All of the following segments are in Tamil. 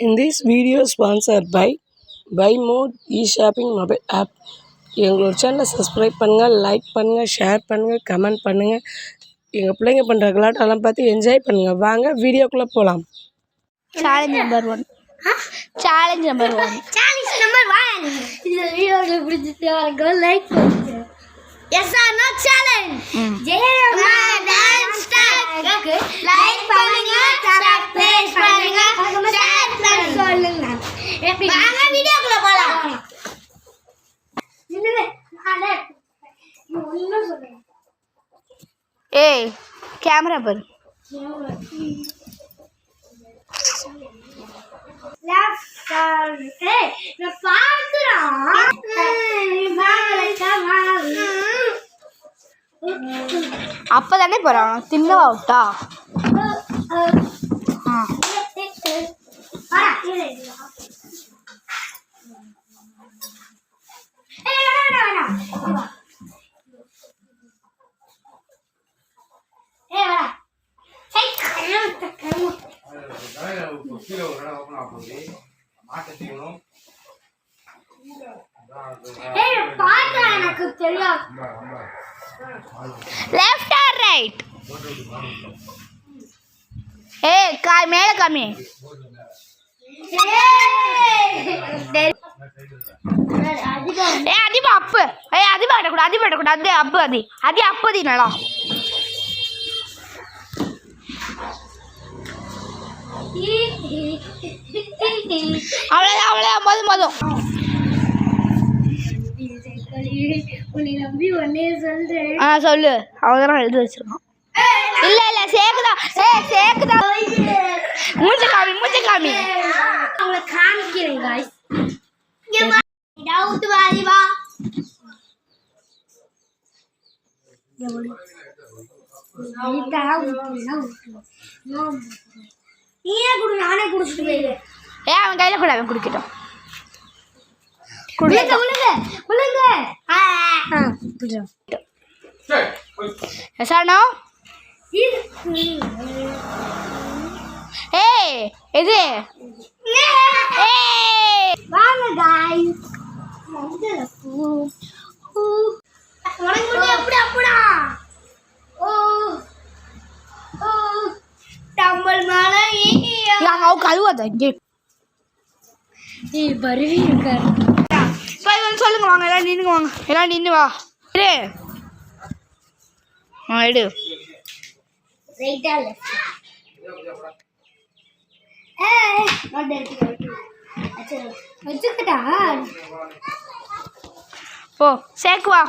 In this video sponsored by Buy Mode e-shopping mobile app. எங்களோட சேனலை சப்ஸ்கிரைப் பண்ணுங்கள் லைக் பண்ணுங்கள் ஷேர் பண்ணுங்கள் கமெண்ட் பண்ணுங்கள் எங்கள் பிள்ளைங்க பண்ணுற கலாட்டெல்லாம் பார்த்து என்ஜாய் பண்ணுங்கள் வாங்க வீடியோக்குள்ளே போகலாம் challenge number one challenge number one challenge number one இந்த வீடியோ பிடிச்சிட்டு லைக் பண்ணுங்க. எஸ் ஆர் நோ சேலஞ்ச் ஜெயமா ஏய் கேமரா பாரு. அப்பதானே போறான் தின்னவா விட்டா? ஆ. கீழே ஒரு இடம் ஓப்பன் ஆக போகுது மாட்டை தீவனம் எனக்கு தெரியும் லெஃப்ட் ஆர் ரைட் ஏ காய் மேலே காமி. ஏ அதிபா அப்பு. ஏ அதிபா இடக்கூடாது அதிபா இடக்கூடாது அது அப்பு அதி. அதி அப்பதி நல்லா. அவ்வளோதான் அவ்வளோதான் போதும் போதும். ஆ சொல்லு. அவதான் எழுதி வச்சிருக்கான் இல்ல இல்ல சேக்குதா ஏ சேக்குதா மூஞ்ச காமிக்கிறேன் நீயே குடு நானே குடிச்சிட்டு போயிடுவேன். ஏ அவன் கையில் கூட அவன் குடிக்கட்டும். உளுங்க உளுங்க உளுங்க எசானோ ஏய் இது அழுவாதீங்க ஏய் வருவி இருக்காரு போய் வந்து சொல்லுங்க வாங்க எல்லாம் நின்றுங்க வாங்க. எல்லாம் நின்று வா. இரு. ஆ எடு போ சேக்குவா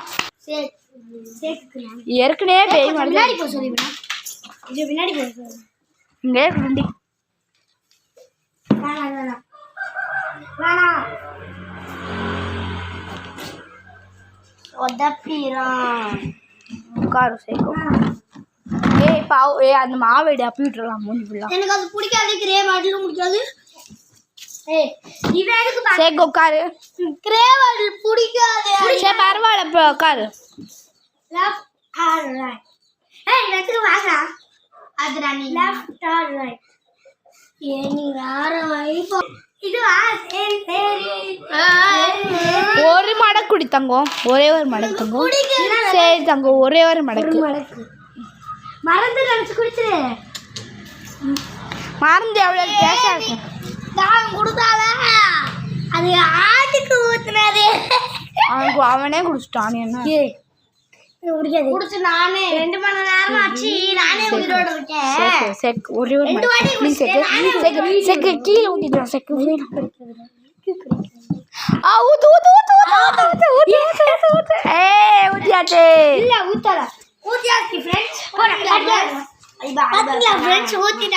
ஏற்கனவே பேய் முன்னாடி போய் சொல்லிவிடா இது முன்னாடி போய் சொல்லு இங்கே வேணாம் வேணாம் வேணாம் உதப்பிறான் உட்காரு சேக்கும் ஏய் பாவ் ஏய் அந்த மாவேடி அப்பி விட்டுறலாம் மூணு ஃபுல்லாக எனக்கு அது பிடிக்காது கிரே பாட்டிலும் பிடிக்காது. ஏய் இவன் எதுக்கு பா- சேக்கு உட்காரு. கிரே பாட்டில் பிடிக்காது சரி பரவாயில்ல இப்போ உட்காரு. லெஃப்ட் ஆர் ரைட் ஏய் எனக்கு வாங்கடா அதுடா நீ லெஃப்ட் ஆர் ரைட் ஒரு மடக்கு குடி தங்கம் ஒரே ஒரு மடக்கு தங்கம் சரி தங்கம் ஒரே ஒரு மடக்கு. மடக்கு. மறந்து நினைச்சு குடிச்சிரு. மறந்து எவ்வளோ கேஷாக இருக்கும் நான் கொடுத்தால அது ஆட்டுக்கு ஊத்துனது. அவனுக்கு அவனே குடிச்சிட்டான். என்ன? குடிச்சு நானே ரெண்டு மணி நேரம் ஆச்சு நானே உயிரோட இருக்கேன் சேக்கு சேக்கு ஒரே ஒரு ரெண்டு வாட்டி மடக்கு நீ சேக்கு சேக்கு சேக்கு கீழே ஊற்றிடுறான் சேக்கு ஆ ஊத்து ஊத்து ஊத்து ஊத்து ஊத்து ஊத்து ஊத்து ஊத்து ஊத்து ஏய் ஊத்தியாச்சே இல்ல ஊத்தல ஊத்தியாச்சு ஃப்ரெண்ட்ஸ் போறேன் ஃப்ரெண்ட்ஸ் ஊத்திட்டாங்க